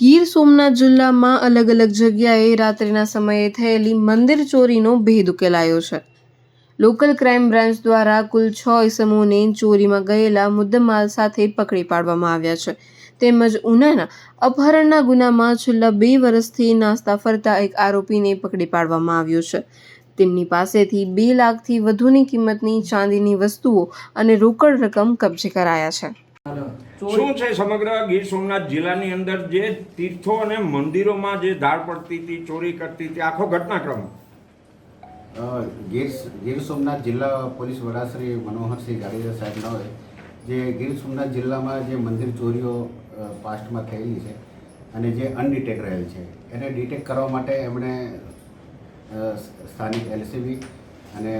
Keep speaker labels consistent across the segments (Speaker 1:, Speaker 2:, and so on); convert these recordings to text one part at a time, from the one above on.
Speaker 1: ગીર સોમનાથ જિલ્લામાં અલગ અલગ જગ્યાએ રાત્રિના સમયે થયેલી મંદિર ચોરીનો ભેદ ઉકેલાયો છે. લોકલ ક્રાઇમ બ્રાન્ચ દ્વારા કુલ છ ઇસમોને ચોરીમાં ગયેલા મુદ્દામાલ સાથે પકડી પાડવામાં આવ્યા છે. તેમજ ઉનાના અપહરણના ગુનામાં છેલ્લા બે વર્ષથી નાસ્તા ફરતા એક આરોપીને પકડી પાડવામાં આવ્યો છે. તેમની પાસેથી બે લાખથી વધુની કિંમતની ચાંદીની વસ્તુઓ અને રોકડ રકમ કબજે કરાયા છે.
Speaker 2: શું છે સમગ્ર ગીર સોમનાથ જિલ્લાની અંદર જે તીર્થો અને મંદિરોમાં જે ધાડ પડતી હતી ચોરી કરતી હતી આખો ઘટનાક્રમ?
Speaker 3: ગીર ગીર સોમનાથ જિલ્લા પોલીસ વડા શ્રી મનોહરસિંહ જાડેજા સાહેબના હોય જે ગીર સોમનાથ જિલ્લામાં જે મંદિર ચોરીઓ પાસ્ટમાં થયેલી છે અને જે અનડિટેક રહેલ છે. એને ડિટેક્ટ કરવા માટે એમણે સ્થાનિક એલસીબી અને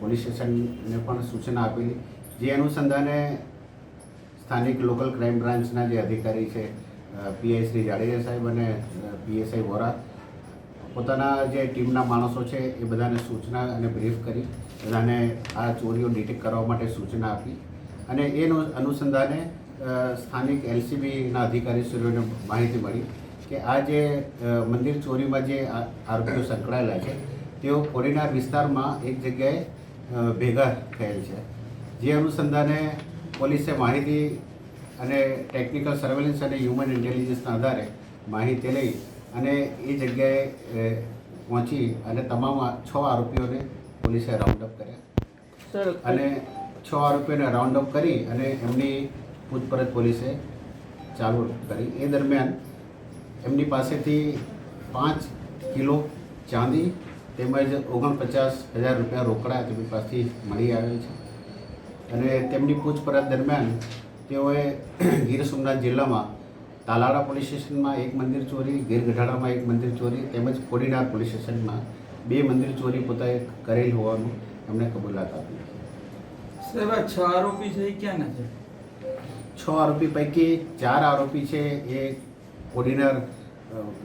Speaker 3: પોલીસ સ્ટેશનને પણ સૂચના આપેલી. જે અનુસંધાને સ્થાનિક લોકલ ક્રાઇમ બ્રાન્ચના જે અધિકારી છે પીઆઈ શ્રી જાડેજા સાહેબ અને પીએસઆઈ વોરા, પોતાના જે ટીમના માણસો છે એ બધાને સૂચના અને બ્રીફ કરી, બધાને આ ચોરીઓ ડિટેક્ટ કરવા માટે સૂચના આપી અને એનો અનુસંધાને સ્થાનિક એલસીબીના અધિકારીશ્રીઓને માહિતી મળી કે આ જે મંદિર ચોરીમાં જે આરોપીઓ સંકળાયેલા છે, તેઓ કોડીનાર વિસ્તારમાં એક જગ્યાએ ભેગા થયેલ છે. જે અનુસંધાને પોલીસે માહિતી અને ટેકનિકલ સર્વેલન્સ અને હ્યુમન ઇન્ટેલિજન્સના આધારે માહિતી લઈ અને એ જગ્યાએ પહોંચી અને તમામ છ આરોપીઓને પોલીસે રાઉન્ડ અપ કર્યા. અને છ આરોપીઓને રાઉન્ડ અપ કરી અને એમની પૂછપરછ પોલીસે ચાલુ કરી. એ દરમિયાન એમની પાસેથી પાંચ કિલો ચાંદી તેમજ ઓગણપચાસ હજાર રૂપિયા રોકડા તેમની પાસેથી મળી આવેલ છે. અને તેમની પૂછપરછ દરમિયાન તેઓએ ગીર સોમનાથ જિલ્લામાં તાલાળા પોલીસ સ્ટેશનમાં એક મંદિર ચોરી ગીર ગઢાડામાં એક મંદિર ચોરી તેમજ કોડીનાર પોલીસ સ્ટેશનમાં બે મંદિર ચોરી પોતાએ કરેલ હોવાનું એમણે કબૂલાત આપી
Speaker 4: સાહેબ છ આરોપી છે એ ક્યાંના છે?
Speaker 3: છ આરોપી પૈકી ચાર આરોપી છે એ કોડીનાર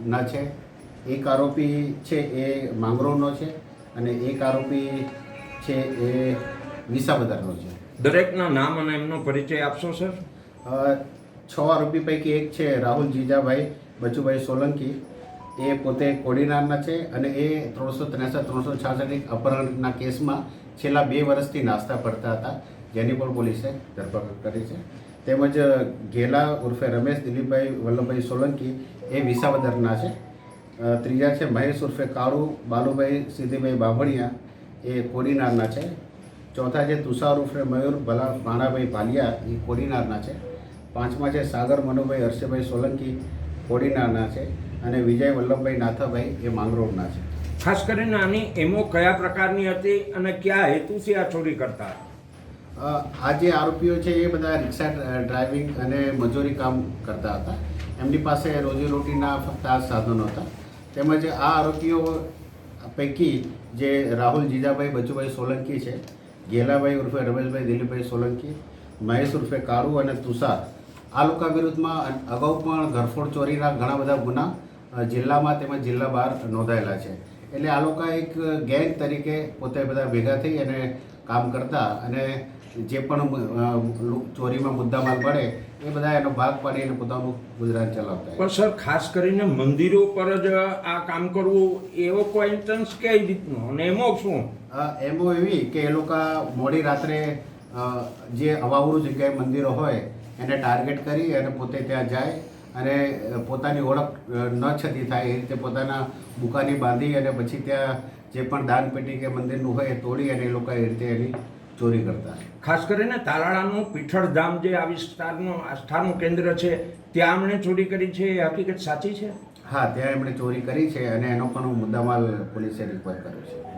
Speaker 3: ના છે. એક આરોપી છે એ માંગરોળનો છે અને એક આરોપી છે એ વિસાવદરનો છે.
Speaker 2: દરેકના નામ અને એમનો પરિચય આપશો, સર?
Speaker 3: છ આરોપી પૈકી એક છે રાહુલ જીજાભાઈ, બચુભાઈ સોલંકી. એ પોતે કોડીનારના છે અને એ ત્રણસો ત્રેસઠ, ત્રણસો છાસઠ એક અપહરણના કેસમાં છેલ્લા બે વર્ષથી નાસ્તા પડતા હતા. જેની પણ પોલીસે ધરપકડ કરી છે. તેમજ ઘેલા ઉર્ફે રમેશ, દિલીપભાઈ, વલ્લભભાઈ સોલંકી એ વિસાવદરના છે. ત્રીજા છે મહેશ ઉર્ફે કાળુ, બાલુભાઈ સિદ્ધિભાઈ બાભણિયા એ કોડીનારના છે. ચોથા છે તુષાર ઉર્ફે મયુર ભલા ભાણાભાઈ ભાલિયા એ કોડીનારના છે. પાંચમા છે સાગર મનુભાઈ હર્ષભાઈ સોલંકી કોડીનારના છે અને વિજય વલ્લભભાઈ નાથાભાઈ એ માંગરોળના છે.
Speaker 2: ખાસ કરીને આની એમો કયા પ્રકારની હતી અને કયા હેતુથી આ ચોરી કરતા
Speaker 3: આ જે આરોપીઓ છે એ બધા રિક્ષા ડ્રાઇવિંગ અને મજૂરી કામ કરતા હતા. એમની પાસે રોજીરોટીના ફક્ત આ સાધનો હતા. તેમજ આ આરોપીઓ પૈકી જે રાહુલ જીજાભાઈ બચુભાઈ સોલંકી છે ગેલાભાઈ ઉર્ફે રમેશભાઈ દિલીપભાઈ સોલંકી, મહેશ ઉર્ફે કાળુ અને તુષાર. આ લોકો વિરુદ્ધમાં અગાઉ પણ ઘરફોડ ચોરીના ઘણા બધા ગુના જિલ્લામાં તેમજ જિલ્લા બહાર નોંધાયેલા છે. એટલે આ લોકો એક ગેંગ તરીકે પોતે બધા ભેગા થઈ અને કામ કરતા અને જે પણ ચોરીમાં મુદ્દામાલ મળે એ બધા એનો ભાગ પાડીને પોતાનું ગુજરાન ચલાવતા
Speaker 2: પણ સર ખાસ કરીને મંદિરો પર જ આ કામ કરવું એવો કોઈ ઇન્ટન્સ કઈ રીતનો? અને એમો શું?
Speaker 3: એમો એવી કે એ લોકો મોડી રાત્રે જે અવાવરું જગ્યાએ મંદિરો હોય એને ટાર્ગેટ કરી અને પોતે ત્યાં જાય અને પોતાની ઓળખ ન છતી થાય એ રીતે પોતાના બુકાની બાંધી અને પછી ત્યાં જે પણ દાનપેટી કે મંદિરનું હોય એ તોડી અને એ લોકો એ રીતે એની ચોરી કરતા.
Speaker 2: ખાસ કરીને તાલાળાનું પીઠળધામ જે આ વિસ્તારનું આસ્થાનું કેન્દ્ર છે ત્યાં એમણે ચોરી કરી છે એ હકીકત સાચી છે?
Speaker 3: હા ત્યાં એમણે ચોરી કરી છે અને એનો પણ મુદ્દામાલ પોલીસે રિપોર્ટ કર્યો છે.